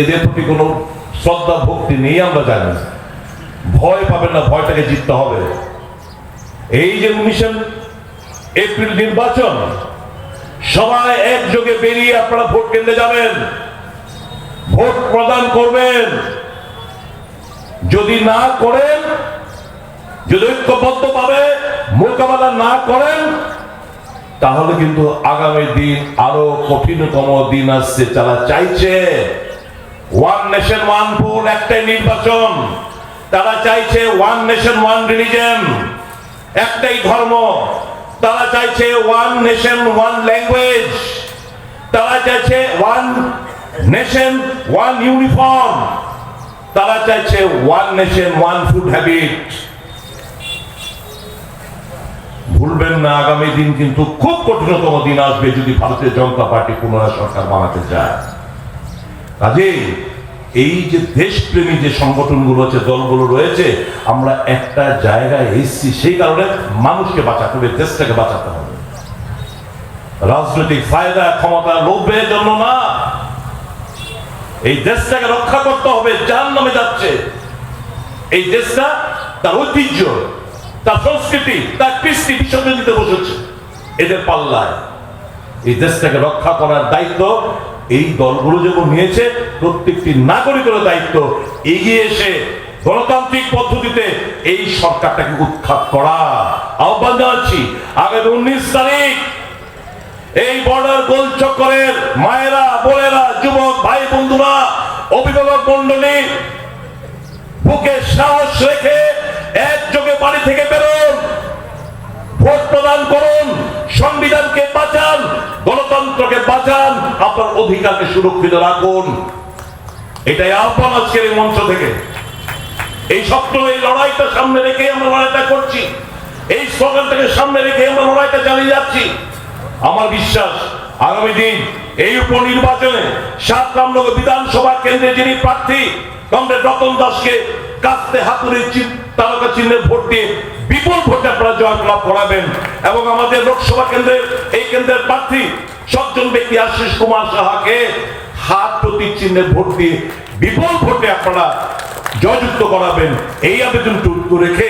এদের প্রতি কোনো শ্রদ্ধা, ভক্তি নেই আমরা জানি। ভয় পাবেন না, ভয়টাকে জিততে হবে। এই যে উনিশে এপ্রিল নির্বাচন, সবাই একযোগে বেরিয়ে আপনারা ভোট কেন্দ্রে যাবেন। ভোট প্রদান করবেন। যদি না করেন, যদি ঐক্যবদ্ধ ভাবে মোকাবেলা না করেন, তাহলে কিন্তু আগামী দিন আরও কঠিনতম দিন আসছে, যারা চাইছে। ওয়ান নেশন ওয়ান ভোট একটাই নির্বাচন। তারা চাইছে ওয়ান নেশন ওয়ান রিলিজন একটাই ধর্ম। তারা চাইছে ওয়ান নেশন ওয়ান ল্যাঙ্গুয়েজ তারা চাইছে ওয়ান নেশন ওয়ান ইউনিফর্ম তারা চাইছে one nation one food habit ভুলবেন না, আগামী দিন কিন্তু খুব কঠিনতম দিন আসবে যদি ভারতীয় জনতা পার্টি পুনরায় সরকার বানাতে চায়। কাজেই এই যে দেশপ্রেমী যে সংগঠনগুলো আছে দলগুলো রয়েছে, আমরা একটা জায়গায় এসছি, সেই কারণে মানুষকে বাঁচাতে হবে, দেশটাকে বাঁচাতে হবে। রাজনৈতিক ফায়দা, ক্ষমতা লোভের জন্য না। এই দেশটাকে রক্ষা করতে হবে যার নামে যাচ্ছে। এই দেশটা তার ঐতিহ্য, তার সংস্কৃতি, তার কৃষ্টি বিসর্জন দিতে বসেছে। এদের পাল্লায়। এই দেশটাকে রক্ষা করার দায়িত্ব এই দলগুলো যেমন নিয়েছে, প্রত্যেকটি নাগরিকের দায়িত্ব এগিয়ে এসে গণতান্ত্রিক পদ্ধতিতে এই সরকারটাকে উৎখাত করা। আহ্বান জানাচ্ছি, আগামী উনিশ তারিখ এই বর্ডার গোল চক্করের মায়েরা, বোনেরা, যুবক, ভাই, বন্ধুরা, অভিভাবক মন্ডলী বুকে সাহস রেখে একযোগে বাড়ি থেকে বেরোন, ভোট প্রদান করুন, সংবিধানকে গণতন্ত্রকে বাঁচান, আপনার অধিকারকে সুরক্ষিত রাখুন। এটাই আহ্বান আজকের এই মঞ্চ থেকে। এই স্বপ্ন, এই লড়াইটা সামনে রেখে আমরা লড়াইটা করছি। এই স্লোগানটাকে সামনে রেখে আমরা লড়াইটা চালিয়ে যাচ্ছি। আমার বিশ্বাস, আগামী দিন এই উপনির্বাচনে সাত রামনগর বিধানসভা কেন্দ্রে যিনি প্রার্থী, কমরেড রতন দাসকে কাস্তে হাতুড়ি চিহ্ন- তারকা চিহ্নের ভোট দিয়ে বিপুল ভোটে করাবেন এবং আমাদের লোকসভা কেন্দ্রের এই কেন্দ্রের প্রার্থী সজ্জন ব্যক্তি আশিস কুমার সাহাকে হাত প্রতীক চিহ্নে ভোট দিয়ে বিপুল ভোটে আপনারা জয়যুক্ত করাবেন। এই আবেদনটুকু রেখে